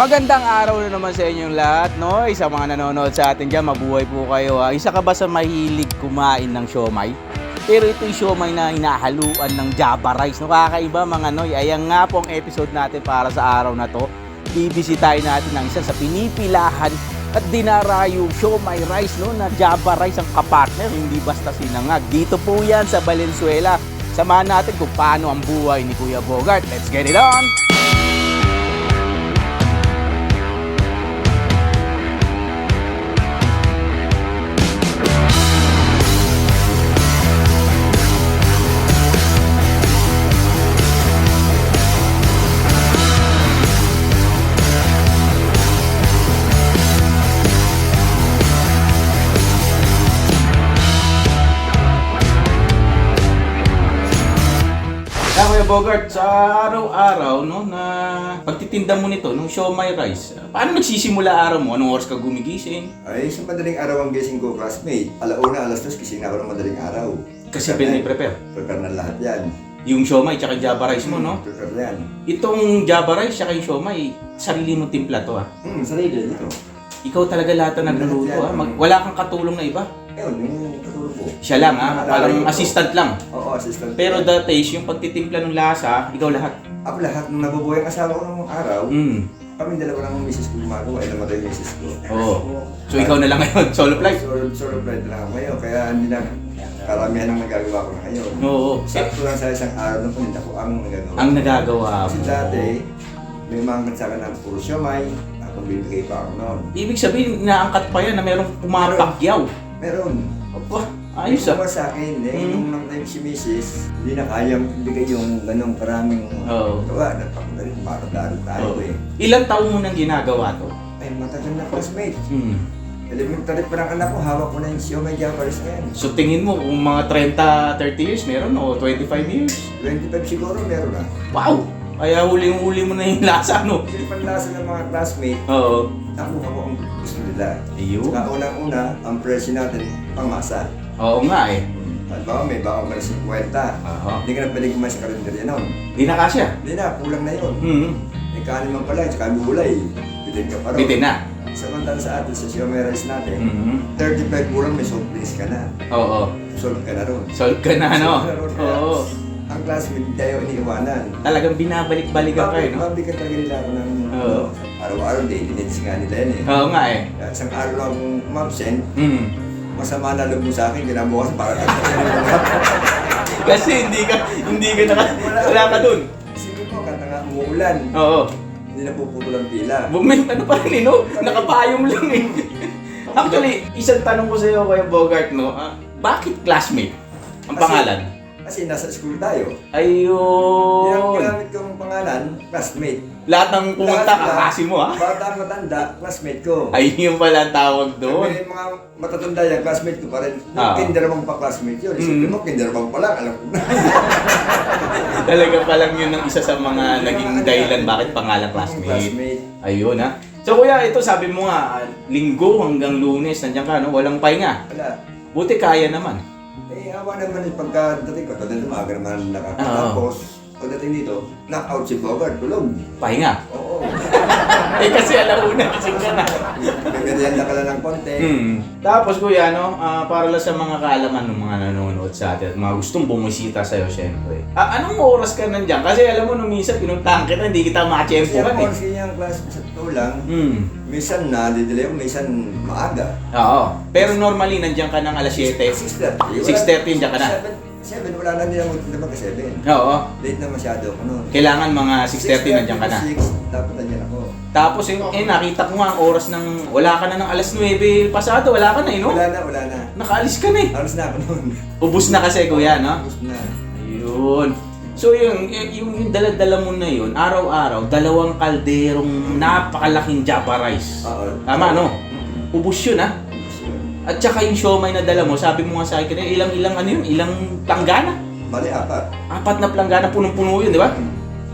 Magandang araw na naman sa inyong lahat, no? Sa mga nanonood sa atin dyan, mabuhay po kayo. Ha? Isa ka ba sa mahilig kumain ng siomay? Pero ito yung siomay na hinahaluan ng Java rice. No, kakaiba mga noy. Ayan nga po ang episode natin para sa araw na to. Bibisitahin natin ang isa sa pinipilahan at dinarayo siomay rice no na Java rice ang kapartner hindi basta sinangag dito po yan sa Valenzuela samahan natin kung paano ang buhay ni Kuya Bogart let's get it on Bogart, sa araw-araw, no, na pagtitinda mo nito, nung siomay rice, paano nagsisimula araw mo? Anong oras ka gumigising? Ay, sa madaling araw ang gising ko, classmate. Alauna, alas dos, gising na ako ng madaling araw. Kasi pinay-prepare. Prepare na lahat yan. Yung siomay, tsaka java rice mo, no? Prepare yan. Itong java rice, tsaka yung siomay, sarili mo timpla to, ah. Hmm, sarili dito. Ikaw talaga lahat ang nagluluto, ah. Mag- wala kang katulong na iba. Ayun, yung. Siya lang, ah. Parang assistant lang. Oo, assistant. Pero the taste, yung pagtitimpla ng lasa, ikaw lahat. Ako lahat, nung nabubuhay ang asawa ko nung araw, Mm. kami dalawa lang ng misis ko gumagawa, ay namatay yung misis ko. Oo. So ikaw na lang ngayon, solo flight. Solo, solo flight lang ako ngayon, kaya hindi na karamihan ang nagagawa ko na ngayon. Oo. Sakto lang sa isang araw ng paninda ko ang nagagawa. ang nagagawa Kasi mo. dati, may mga kansaga ng puro siomay, akong bibigay pa ako noon. Ibig sabihin, naangkat pa yan na merong pumapakyaw. Meron. Aba, ayos ah. Yung sa akin, eh, Mm. nung nang time si Mrs., hindi na kayang ibigay yung ganong karaming Oo. gawa. Nagpapunta rin, maradaro tayo Oo. eh. Ilang taon mo nang ginagawa to? Ay, matagal na classmate. Hmm. Elementary pa ng anak ko, hawak ko na yung Siomay Japaris na yan. So tingin mo, kung mga 30, 30 years meron o 25 years? 25 siguro meron na. Wow! Kaya huling-huli mo na yung lasa, no? Yung panlasa ng mga classmate, Oo. nakuha ko ang gusto nila. Ayun. Saka unang-una, ang presyo natin, pangmasa. Oo nga eh. Halimbawa, may baka umalis 50. Aha. Hindi ka na pwede kumain sa karinderya noon. Di na kasya. Hindi na, kulang na yun. Hmm. May kanin man pala, tsaka gulay. Bitin ka pa rin. Bitin na. Samantala sa atin, sa Siomay Rice natin, Mhm. 35 kulang may soft drinks ka na. Oo. Solve ka na ron. Solve ka na, no? Solve ka na ron. Oo. Ang classmate, hindi tayo iniiwanan. Talagang binabalik-balikan kayo, no? Mabigyan talaga nila ako ng Oo. araw-araw, daily needs nga nila yan eh. Oo nga eh. Isang araw lang umabsent, Hmm. Masama na loob mo sa akin, kinabukas para Kasi hindi ka, hindi ka naka, wala ka dun. Sige mo, kata nga umuulan, Oo. hindi na puputol ang pila. Bumit, ano pa rin eh, no? Nakapayong lang eh. Actually, isang tanong ko sa iyo, Kuya Bogart, no? Ah, bakit classmate? Ang Kasi- pangalan? Kasi nasa school tayo. Ayun. ginamit kong pangalan, classmate. Lahat ng pumunta, Lahat na- kakasi mo, ha? Bata matanda, classmate ko. Ayun pala ang tawag doon. May mga matatanda yan, classmate ko pa rin. Yung Ah. kinderabang pa classmate yun. Isipin Mm. mo, kinderabang pa lang, alam ko na. Talaga palang yun ang isa sa mga naging dahilan bakit pangalan classmate. classmate. Ayun, ha? So, kuya, ito sabi mo nga, linggo hanggang lunes, nandiyan ka, no? Walang pahinga. Wala. Buti kaya naman. Eh, awa naman yung pagkadating ko. Na maaga naman nakakatapos. Pagdating dito, knock-out si Bogart, tulog. Pahinga. Oo. eh kasi alauna, kasi ka na. Merienda ka lang ng konti. Hmm. Tapos kuya, no, ah, para lang sa mga kaalaman ng mga nanonood sa atin at mga gustong bumisita sa'yo, syempre. Ah, anong oras ka nandyan? Kasi alam mo, nung minsan, pinuntahan kita, hindi kita Kasi makachempohan ako, eh. kasi yung class sa totoo lang, Hmm. minsan na, didelay ako, minsan maaga. Oo. Pero normally, nandiyan ka ng alas 7. 6.30. 6:30 nandiyan ka na. 7, wala na din ako diba ka 7. Oo. Late na masyado ako noon. Kailangan mga 6.30 nandiyan ka na. 6, dapat nandiyan ako. Tapos, eh, eh, nakita ko nga ang oras ng, wala ka na ng alas 9 pasado, wala ka na eh, no? Wala na, wala na. Nakaalis ka na eh. Alas na ako noon. Ubus na kasi, kuya, no? Tapos na. Ayun. So yung, yung, yung dala-dala mo na yun, araw-araw, dalawang kalderong napakalaking java rice. Oo. Tama, no? Ubus yun, ha? At saka yung siomay na dala mo, sabi mo nga sa akin, eh, ilang-ilang ano yun, ilang planggana? Bali, apat. Apat na planggana, punong-puno yun, di ba?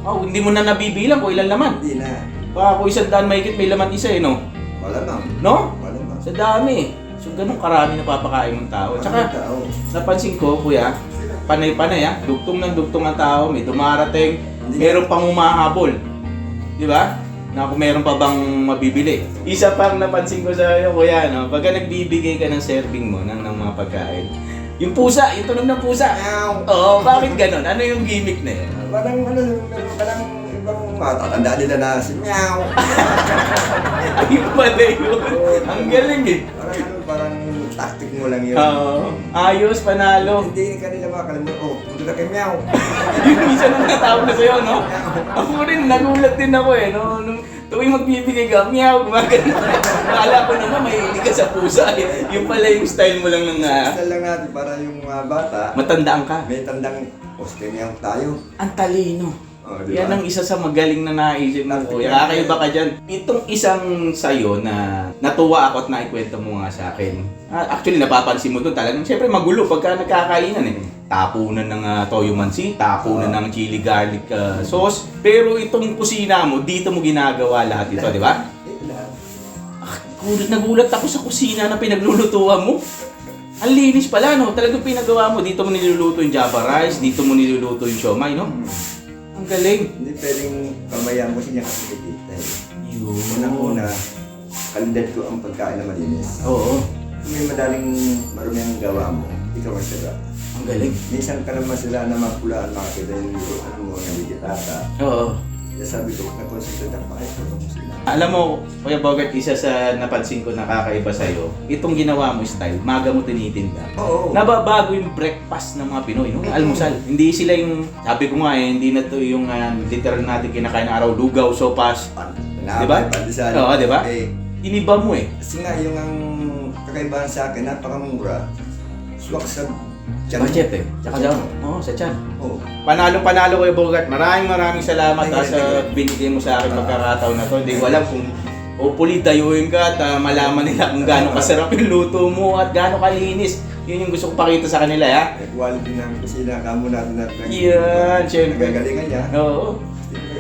Oh, hindi mo na nabibilang kung ilan laman. Hindi na. Baka kung isang daan mahigit, may laman isa eh, no? Wala na. No? Wala na. Sa dami. So, ganun karami na papakain ng tao. Tsaka, Ano tao? napansin ko, kuya, panay-panay ha, dugtong ng dugtong ang tao, may dumarating, meron pang umahabol. Di ba? Na kung meron pa bang mabibili. Isa pang napansin ko sa iyo, kuya, no? pagka nagbibigay ka ng serving mo ng, ng mga pagkain, yung pusa, yung tunog ng pusa. Meow. Oo, bakit ganon? Ano yung gimmick na yun? Parang ano, parang ibang matatanda nila na si Meow. Ay, pala yun. Ang galing eh. Parang ano, parang tactic mo lang yun. Oo. ayos, panalo. Hindi ka nila makakalimutan. Oh, na kay Meow. Yung minsan nung natawag na sa'yo, no? Ako rin, nagulat din ako eh, no? Nung tuwing magbibigay ka, meow, gumagano. Akala ko naman may hindi ka sa pusa eh. Yung pala yung style mo lang ng ah, Basta lang natin para yung mga bata, matandaan ka. may tandang Meow tayo. Ang talino. Oh, di Yan ang isa sa magaling na naisip mo, kuya. Kakaiba ka dyan. Itong isang sayo na natuwa ako at naikwento mo nga sa akin. Ah, actually, napapansin mo doon talagang, syempre magulo pagka nagkakainan eh. Tapunan ng uh, toyo mansi, tapunan ng chili garlic ah, sauce. Pero itong kusina mo, dito mo ginagawa lahat ito, di ba? Ah, gulat, nagulat ako sa kusina na pinaglulutuan mo. Ang linis pala, no? Talagang pinagawa mo. Dito mo niluluto yung java rice, dito mo niluluto yung siomay, no? Ang galing. Hindi pwedeng pamayan mo siya kasi eh. Yun. Unang-una, kalidad ko ang pagkain na malinis. Oo. Kung may madaling marumi ang gawa mo, ikaw ang sira. Ang galing. Minsan ka naman sila na mapulaan makakita yung lutuan mo na digitata. Oo. Kaya sabi ko, nag-concentrate ako kahit mo sila. Alam mo, Kuya Bogart, isa sa napansin ko nakakaiba sa'yo, itong ginawa mo style, maga mo tinitinda. Oo. Nababago yung breakfast ng mga Pinoy, no? Almusal. Hindi sila yung, sabi ko nga eh, hindi na to yung ah, literal natin kinakain na araw, lugaw, sopas. Di ba? Pandesal. Oo, di ba? Eh, Iniba mo eh. kasi nga yung ang kakaibahan sa akin, napakamura. Swak sa tiyan. Budget eh. Tsaka daw, oo, sa tiyan. Oo. Panalo-panalo Kuya Bogart. Maraming maraming salamat you, sa you. binigay mo sa akin Ah. pagkakataon na to. Hindi ko alam kung hopefully dayuhin ka at ah, malaman nila kung gaano kasarap yung luto mo at gaano kalinis. Yun yung gusto ko pakita sa kanila, ha? Eh, quality ng kusina, kamo natin at nag- Yan, syempre. Nagagalingan niya. Oo.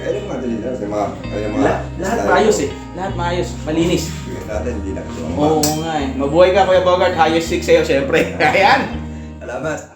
Alam mo natin nila sa mga, alam mga, La- lahat maayos eh. Lahat maayos. Malinis. Natin, hindi na ito. Oo nga eh. Mabuhay ka Kuya Bogart. Highest six sa'yo, syempre. Ayan. Salamat.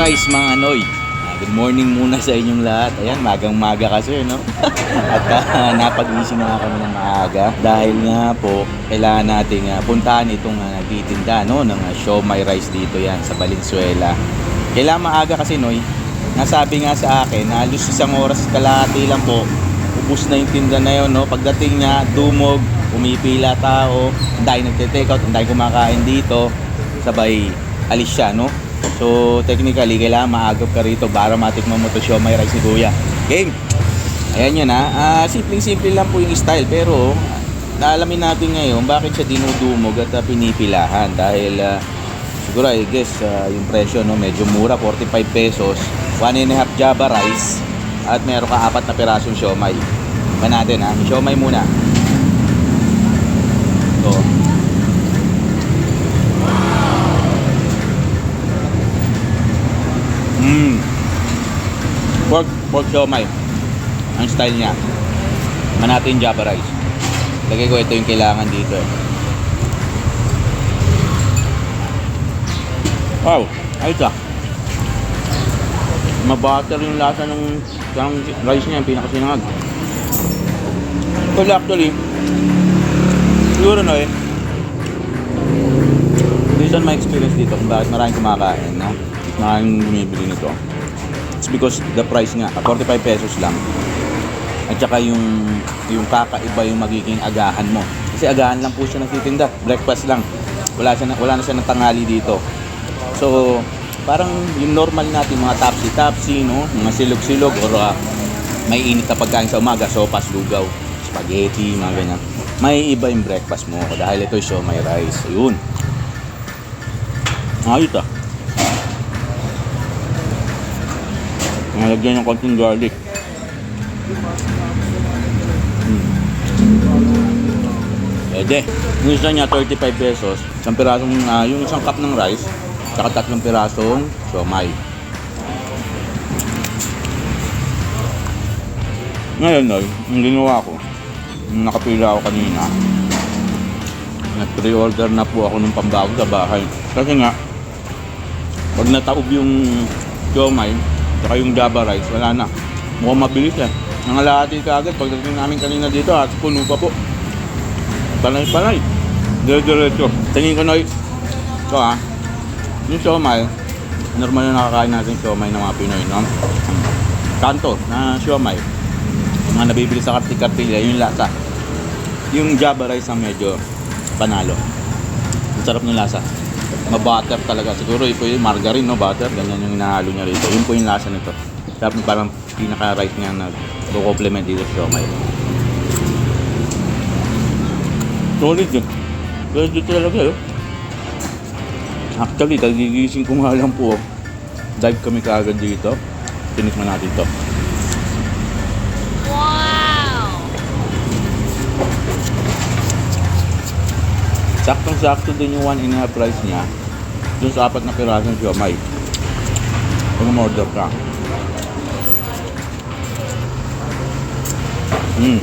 Rice mga Noy. Ah, Good morning muna sa inyong lahat. Ayan, magang-maga kasi, no? At ah, napag-ising nga kami ng maaga dahil nga po, kailangan nating ah, puntahan itong uh, nagtitinda, no? Ng uh, show my rice dito yan sa Valenzuela. Kailangan maaga kasi, Noy. Nasabi nga sa akin, na halos isang oras kalahati lang po, ubus na yung tinda na yun, no? Pagdating niya, dumog, umipila tao, ang dahil nagte-take out, ang dahil kumakain dito, sabay alis siya, no? So, technically, kailangan maagap ka rito para matikman mo to siomay rice ni Kuya. Game! Ayan yun ha. Ah, simpleng-simple lang po yung style pero naalamin natin ngayon bakit siya dinudumog at ah, pinipilahan dahil ah, siguro I guess ah, yung presyo no medyo mura 45 pesos 1 and a half java rice at meron ka apat na pirasong siomay ba natin ha siomay muna to mm pork siomay ang style niya. Manatin java rice. Lagay ko ito yung kailangan dito eh. Wow ayos ah. Mabutter yung lasa ng, ng rice niya yung pinakasinangag. Well actually siguro no eh. Based on my experience dito kung bakit maraming kumakain no? maraming bumibili nito it's because the price nga 45 pesos lang. At saka yung yung kakaiba yung magiging agahan mo. Kasi agahan lang po siya nagtitinda. Breakfast lang. Wala siya na, wala na siya ng tanghali dito. So parang yung normal natin mga tapsi no? Mga silog silog or ah, may init na pagkain sa umaga sopas lugaw spaghetti mga ganyan. May iba yung breakfast mo. Dahil ito yung may rice. Yun ayos ah Nalagyan ng konting garlic. Hindi. Yung isa niya, 35 pesos. Isang pirasong, ah, yung isang cup ng rice, saka tatlong pirasong siomay. Ngayon, Noy, yung ginawa ko, nung nakapila ako kanina, nag-pre-order na po ako ng pambago sa bahay. Kasi nga, pag nataob yung siomay, saka yung java rice, wala na. Mukhang mabilis eh. Nangalahati ka agad pagdating namin kanina dito at puno pa po. Panay-panay. Dire-diretso. Tingin ko, Noy, ito ah, yung siomay, normal na nakakain natin siomay ng mga Pinoy, no? Kanto na siomay. Mga nabibili sa kartik-kartilya, yung lasa. Yung java rice ang medyo panalo. Ang sarap ng lasa. Ma-butter talaga. Siguro ito yung margarine, no? Butter. Ganyan yung hinahalo niya rito. Yun po yung lasa nito. Ng parang pinaka-rice niya na complement dito sa siomay. Solid yun. Solid yun talaga yun. Actually, kagigising ko nga lang po. Dive kami kaagad dito. Tinikman natin to. Saktong-sakto din yung one and a price niya. Dun sa apat na pirasong siomay. Pag umorder ka. Mm.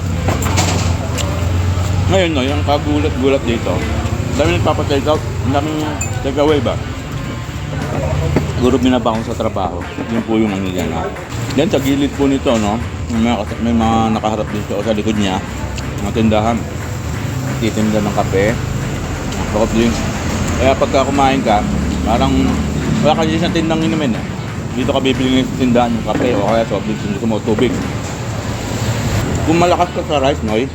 Ngayon no, yung kagulat-gulat dito. Dami nagpapatake out. Daming take away ba? Siguro binaba ko sa trabaho. Yun po yung ano dyan. Ha? Then sa gilid po nito, no, may mga, may mga nakaharap dito sa likod niya. Mga tindahan. Titinda ng kape. Soft drinks. Kaya pagka kumain ka, parang wala ka dyan sa tindang inumin eh. Dito ka bibili ng tindahan yung kape o kaya soft drinks, hindi mo tubig. Kung malakas ka sa rice, noy,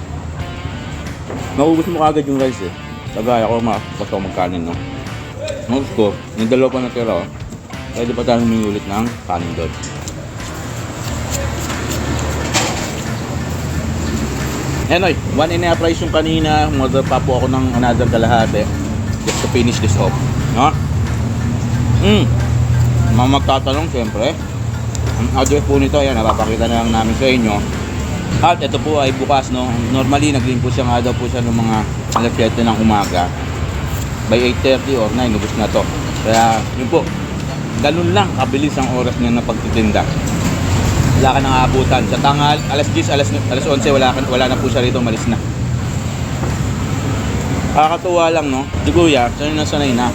maubos mo kagad yung rice eh. Kagaya ko, makapos ako magkanin, no? Gusto ko, yung dalawa pa na tira, oh. Pwede pa tayong humingi ulit ng kanin doon. Enoy, one and a half yung kanina, umorder pa po ako ng another kalahati just to finish this off. No? Mm. Mga magtatanong, siyempre. Ang address po nito, ayan, napapakita na lang namin sa inyo. At ito po ay bukas, no? Normally, nag po siya nga daw po siya ng mga alas 7 ng umaga. By 8.30 or 9, ubus na to. Kaya, yun po, ganun lang kabilis ang oras niya na pagtitinda wala ka nang aabutan. Sa tangal, alas 10, alas, alas 11, wala, ka, wala na po siya rito, malis na. Kakatuwa lang, no? Si Kuya, sanay na sanay na.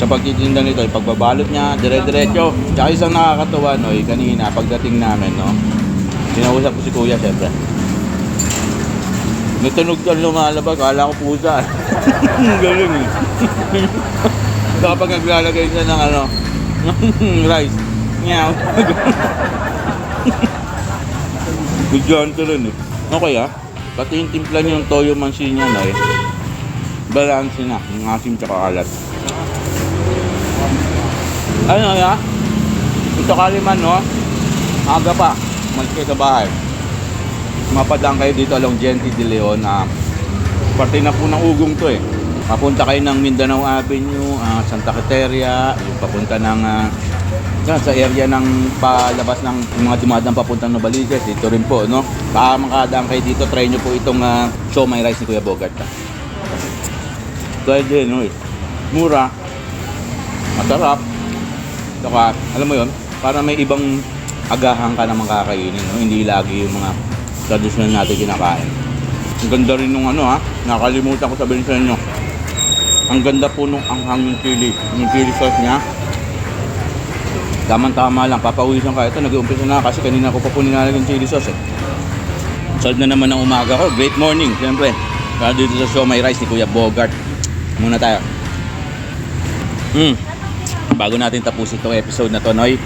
Sa pagtitinda nito, pagbabalot niya, dire-diretso. Tsaka isang nakakatuwa, no, eh, kanina, pagdating namin, no, sinausap ko si Kuya, syempre. May tunog ka lumalabas, kala ko pusa. Galing eh. Kapag naglalagay siya ng ano, rice. Meow. Bigyan ko rin eh. Okay ah. Pati yung timpla niya yung toyo mansi niya na eh. Balance na. Yung asim tsaka kalat. Ano ya? Ito kaliman no? Aga pa. Kayo sa bahay. Mapadang kayo dito along Genti de Leon na parte na po ng ugong to eh. Papunta kayo ng Mindanao Avenue, ah, Santa yung papunta ng ah, yan, sa area ng palabas ng mga dumadang papuntang Novaliches, dito rin po, no? Baka makadaan kayo dito, try nyo po itong uh, show my rice ni Kuya Bogart. Pwede, no? eh. Mura, masarap, saka, alam mo yon para may ibang agahan ka na makakainin, no? Hindi lagi yung mga traditional natin kinakain. Ang ganda rin nung ano ha, nakalimutan ko sabihin sa inyo. Ang ganda po nung anghang yung chili, yung chili sauce niya. Tama-tama lang, papawisan ka. Ito, nag-uumpisa na kasi kanina ko pa po nilalagyan chili sauce eh. Solve na naman ang umaga ko. Great morning, siyempre. Kaya dito sa show, may rice ni Kuya Bogart. Muna tayo. Hmm. Bago natin tapusin itong episode na to, Noy,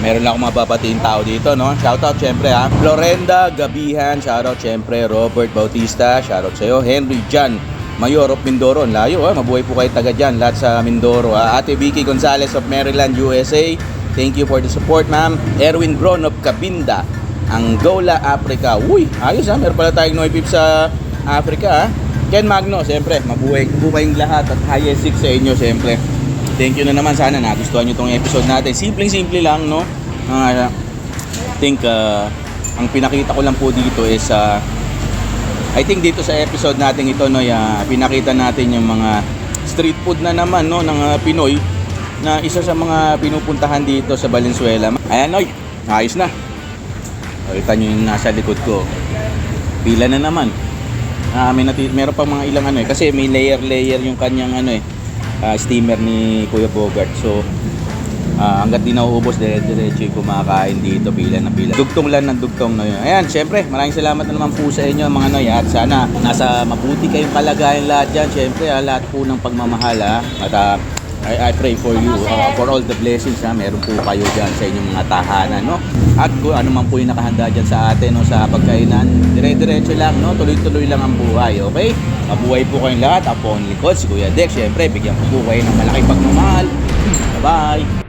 meron lang akong mababatiin tao dito, no? Shoutout, siyempre, ha? Florenda Gabihan, shoutout, siyempre, Robert Bautista, shoutout sa'yo, Henry Jan, Mayor of Mindoro, layo, ha? Mabuhay po kayo taga dyan, lahat sa Mindoro, ha? Ate Vicky Gonzalez of Maryland, USA, thank you for the support, ma'am. Erwin Bron of Cabinda, Angola, Africa. Uy, ayos ha, meron pala tayong Noy Pip sa Africa, ha? Ken Magno, siyempre, mabuhay kayong lahat at highest six sa inyo, siyempre. Thank you na naman. Sana nagustuhan nyo itong episode natin. Simpleng-simple lang, no? Uh, think, uh, ang pinakita ko lang po dito is uh, I think dito sa episode natin ito no, ya, pinakita natin yung mga street food na naman no ng ah, Pinoy na isa sa mga pinupuntahan dito sa Valenzuela. Ayan, Noy, ayos na. Kita nyo yung nasa likod ko. Pila na naman. Ah, may nati- meron pa mga ilang ano eh kasi may layer-layer yung kanyang ano eh ah, steamer ni Kuya Bogart. So ah, hangga't di nauubos dire-diretso yung kumakain dito pila na pila. Dugtong lang ng dugtong na yun. Ayan, syempre, maraming salamat na naman po sa inyo mga noy at sana nasa mabuti kayong kalagayan lahat dyan. Syempre, ah, lahat po ng pagmamahal ah. At ah, I, I pray for you uh, for all the blessings ha. Meron po kayo dyan sa inyong mga tahanan, no? At kung ano man po yung nakahanda dyan sa atin, no, sa pagkainan, dire-diretso lang, no? Tuloy-tuloy lang ang buhay, okay? Mabuhay po kayong lahat. Ako ang likod, si Kuya Dex. Siyempre, bigyan ko po kayo ng malaking pagmamahal. Bye-bye!